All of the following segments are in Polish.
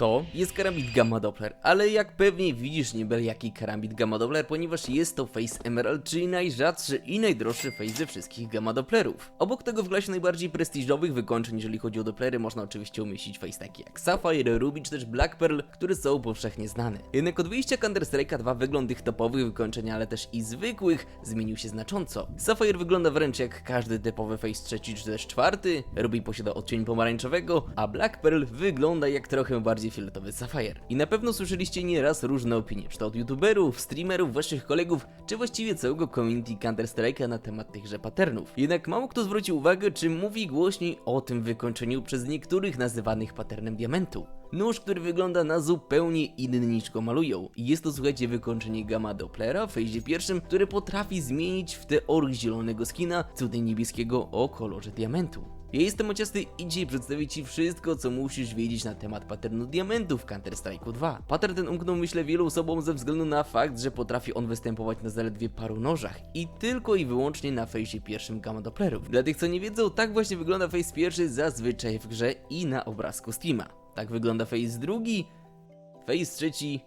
To jest karambit Gamma Doppler, ale jak pewnie widzisz nie byle jaki karambit Gamma Doppler, ponieważ jest to Face Emerald, czyli najrzadszy i najdroższy face ze wszystkich Gamma Dopplerów. Obok tego w klasie najbardziej prestiżowych wykończeń, jeżeli chodzi o Dopplery, można oczywiście umieścić face takie jak Sapphire, Ruby czy też Black Pearl, które są powszechnie znane. Jednak od wyjścia Counter Strike'a 2 wygląd tych topowych wykończeń, ale też i zwykłych, zmienił się znacząco. Sapphire wygląda wręcz jak każdy typowy face trzeci czy też czwarty, Ruby posiada odcień pomarańczowego, a Black Pearl wygląda jak trochę bardziej fioletowy Sapphire. I na pewno słyszeliście nieraz różne opinie, czy to od youtuberów, streamerów, waszych kolegów, czy właściwie całego community Counter Strike'a na temat tychże patternów. Jednak mało kto zwrócił uwagę, czy mówi głośniej o tym wykończeniu przez niektórych nazywanych patternem diamentu. Nóż, który wygląda na zupełnie inny niż go malują. Jest to, słuchajcie, wykończenie Gamma Dopplera w fejzie pierwszym, które potrafi zmienić w teorii zielonego skina cudy niebieskiego o kolorze diamentu. Ja jestem Ociasty i dzisiaj przedstawię Ci wszystko, co musisz wiedzieć na temat patternu diamentów w Counter-Strike'u 2. Pattern ten umknął myślę wielu osobom ze względu na fakt, że potrafi on występować na zaledwie paru nożach i tylko i wyłącznie na fejsie pierwszym Gamma Dopplerów. Dla tych, co nie wiedzą, tak właśnie wygląda face pierwszy zazwyczaj w grze i na obrazku Steama. Tak wygląda face drugi, face trzeci,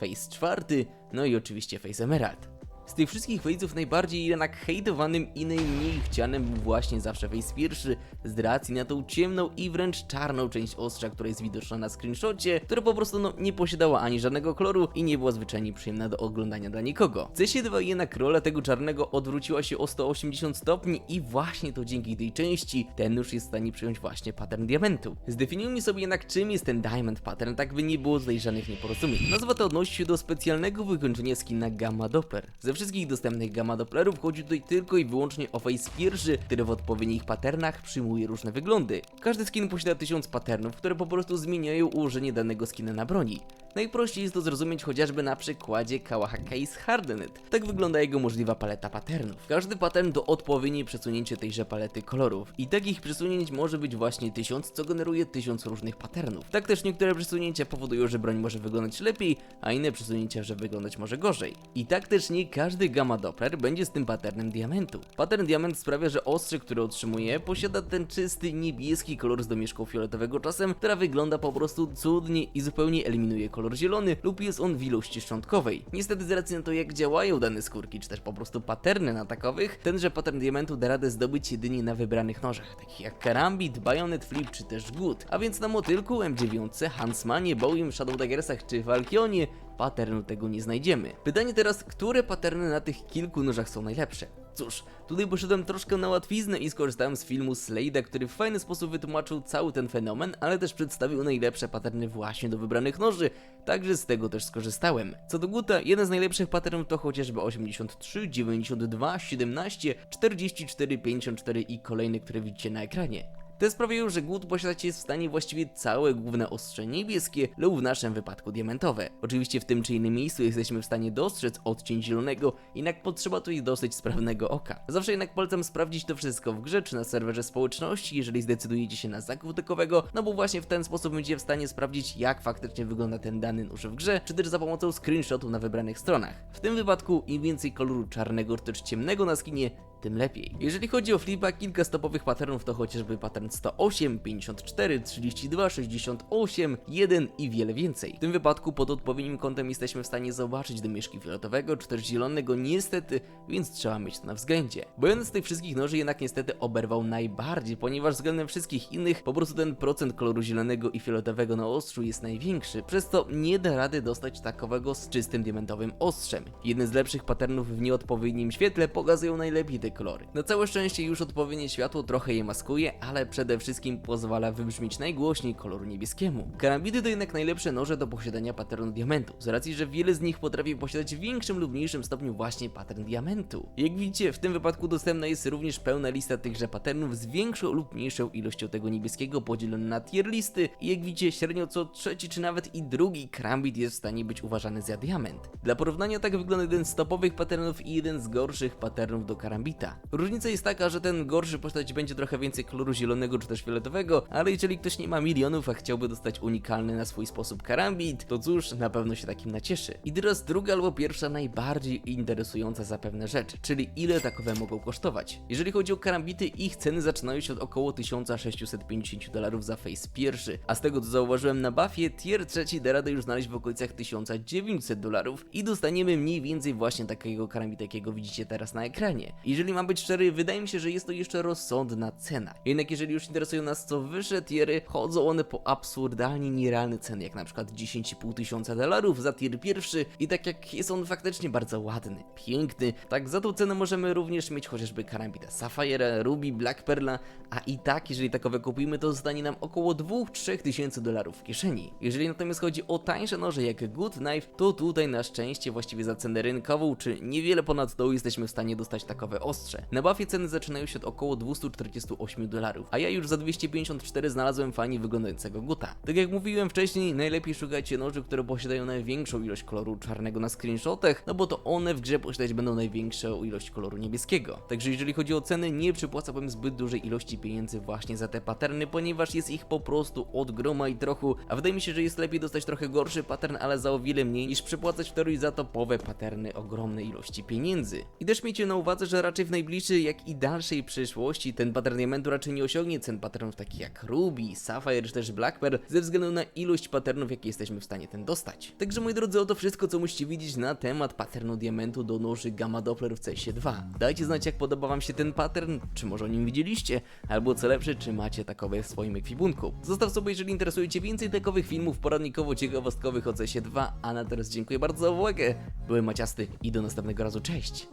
face czwarty, no i oczywiście face Emerald. Z tych wszystkich face'ów najbardziej jednak hejtowanym i najmniej chcianym był właśnie zawsze face pierwszy, z racji na tą ciemną i wręcz czarną część ostrza, która jest widoczna na screenshocie, która po prostu no, nie posiadała ani żadnego koloru i nie była zwyczajnie przyjemna do oglądania dla nikogo. W CS2 jednak rola tego czarnego odwróciła się o 180 stopni i właśnie to dzięki tej części ten już jest w stanie przyjąć właśnie pattern diamentu. Zdefiniujmy sobie jednak czym jest ten diamond pattern, tak by nie było tutaj żadnych nieporozumień. Nazwa ta odnosi się do specjalnego wykończenia skina Gamma Doppler. Ze wszystkich dostępnych Gamma Dopplerów chodzi tutaj tylko i wyłącznie o face pierwszy, który w odpowiednich patternach przyjmuje różne wyglądy. Każdy skin posiada tysiąc patternów, które po prostu zmieniają ułożenie danego skina na broni. Najprościej jest to zrozumieć chociażby na przykładzie Kałacha Case Hardened. Tak wygląda jego możliwa paleta patternów. Każdy pattern to odpowiednie przesunięcie tejże palety kolorów. I takich przesunięć może być właśnie tysiąc, co generuje tysiąc różnych patternów. Tak też niektóre przesunięcia powodują, że broń może wyglądać lepiej, a inne przesunięcia, że wyglądać może gorzej. I tak też nie każdy gamma doppler będzie z tym patternem diamentu. Pattern diament sprawia, że ostrze, które otrzymuje, posiada ten czysty niebieski kolor z domieszką fioletowego czasem, która wygląda po prostu cudnie i zupełnie eliminuje kolor zielony lub jest on w ilości szczątkowej. Niestety z racji na to jak działają dane skórki, czy też po prostu patterny na takowych, tenże pattern diamentu da radę zdobyć jedynie na wybranych nożach, takich jak Karambit, Bayonet Flip czy też Good. A więc na motylku, M9, Hansmanie, Bowiem, Shadow Daggersach czy Valkionie patternu tego nie znajdziemy. Pytanie teraz, które patterny na tych kilku nożach są najlepsze? Cóż, tutaj poszedłem troszkę na łatwiznę i skorzystałem z filmu Slade'a, który w fajny sposób wytłumaczył cały ten fenomen, ale też przedstawił najlepsze patterny właśnie do wybranych noży, także z tego też skorzystałem. Co do Guta, jeden z najlepszych patternów to chociażby 83, 92, 17, 44, 54 i kolejne, które widzicie na ekranie. Te sprawiają, że głód posiadać jest w stanie właściwie całe główne ostrze niebieskie lub w naszym wypadku diamentowe. Oczywiście w tym czy innym miejscu jesteśmy w stanie dostrzec odcień zielonego, jednak potrzeba tu i dosyć sprawnego oka. Zawsze jednak polecam sprawdzić to wszystko w grze czy na serwerze społeczności, jeżeli zdecydujecie się na zakup takowego, no bo właśnie w ten sposób będziecie w stanie sprawdzić jak faktycznie wygląda ten dany nóż w grze, czy też za pomocą screenshotów na wybranych stronach. W tym wypadku im więcej koloru czarnego czy też ciemnego na skinie, tym lepiej. Jeżeli chodzi o flipa, kilka stopowych patternów to chociażby pattern 108, 54, 32, 68, 1 i wiele więcej. W tym wypadku pod odpowiednim kątem jesteśmy w stanie zobaczyć domieszki fioletowego czy też zielonego niestety, więc trzeba mieć to na względzie. Bo z tych wszystkich noży jednak niestety oberwał najbardziej, ponieważ względem wszystkich innych po prostu ten procent koloru zielonego i fioletowego na ostrzu jest największy, przez co nie da rady dostać takowego z czystym diamentowym ostrzem. Jeden z lepszych patternów w nieodpowiednim świetle pokazują najlepiej te kolory. Na całe szczęście już odpowiednie światło trochę je maskuje, ale przede wszystkim pozwala wybrzmieć najgłośniej koloru niebieskiemu. Karambity to jednak najlepsze noże do posiadania pattern diamentu, z racji, że wiele z nich potrafi posiadać w większym lub mniejszym stopniu właśnie pattern diamentu. Jak widzicie, w tym wypadku dostępna jest również pełna lista tychże patternów z większą lub mniejszą ilością tego niebieskiego podzielone na tier listy i jak widzicie, średnio co trzeci czy nawet i drugi karambit jest w stanie być uważany za diament. Dla porównania tak wygląda jeden z topowych patternów i jeden z gorszych patternów do karambitu. Różnica jest taka, że ten gorszy postać będzie trochę więcej koloru zielonego czy też fioletowego, ale jeżeli ktoś nie ma milionów, a chciałby dostać unikalny na swój sposób karambit, to cóż, na pewno się takim nacieszy. I teraz druga albo pierwsza najbardziej interesująca zapewne rzecz, czyli ile takowe mogą kosztować. Jeżeli chodzi o karambity, ich ceny zaczynają się od około 1650 dolarów za face pierwszy, a z tego co zauważyłem na buffie, tier trzeci da radę już znaleźć w okolicach 1900 dolarów i dostaniemy mniej więcej właśnie takiego karambita, jakiego widzicie teraz na ekranie. Jeżeli mam być szczery, wydaje mi się, że jest to jeszcze rozsądna cena. Jednak jeżeli już interesują nas co wyższe tiery, chodzą one po absurdalnie nierealne ceny, jak na przykład 10,5 tysiąca dolarów za tier pierwszy i tak jak jest on faktycznie bardzo ładny, piękny, tak za tą cenę możemy również mieć chociażby karambita Sapphire, Ruby, Black Perla, a i tak, jeżeli takowe kupimy, to zostanie nam około 2-3 tysięcy dolarów w kieszeni. Jeżeli natomiast chodzi o tańsze noże jak Good Knife, to tutaj na szczęście właściwie za cenę rynkową, czy niewiele ponad to jesteśmy w stanie dostać takowe Na buffie ceny zaczynają się od około 248 dolarów, a ja już za 254 znalazłem fajnie wyglądającego Guta. Tak jak mówiłem wcześniej, najlepiej szukajcie noży, które posiadają największą ilość koloru czarnego na screenshotach, no bo to one w grze posiadać będą największą ilość koloru niebieskiego. Także jeżeli chodzi o ceny, nie przypłacałbym zbyt dużej ilości pieniędzy właśnie za te paterny, ponieważ jest ich po prostu od groma i trochu, a wydaje mi się, że jest lepiej dostać trochę gorszy pattern, ale za o wiele mniej niż przepłacać wtedy za topowe paterny ogromnej ilości pieniędzy. I też miejcie na uwadze, że raczej w najbliższej, jak i dalszej przyszłości ten pattern diamentu raczej nie osiągnie cen patternów takich jak Ruby, Sapphire czy też Black Pearl ze względu na ilość patternów, jakie jesteśmy w stanie ten dostać. Także moi drodzy, oto wszystko, co musicie wiedzieć na temat patternu diamentu do noży Gamma Doppler w CS2. Dajcie znać, jak podoba wam się ten pattern, czy może o nim widzieliście, albo co lepsze, czy macie takowe w swoim ekwipunku. Zostaw sobie, jeżeli interesuje cię więcej takowych filmów poradnikowo-ciekawostkowych o CS2, a na teraz dziękuję bardzo za uwagę. Byłem Maciasty i do następnego razu, cześć!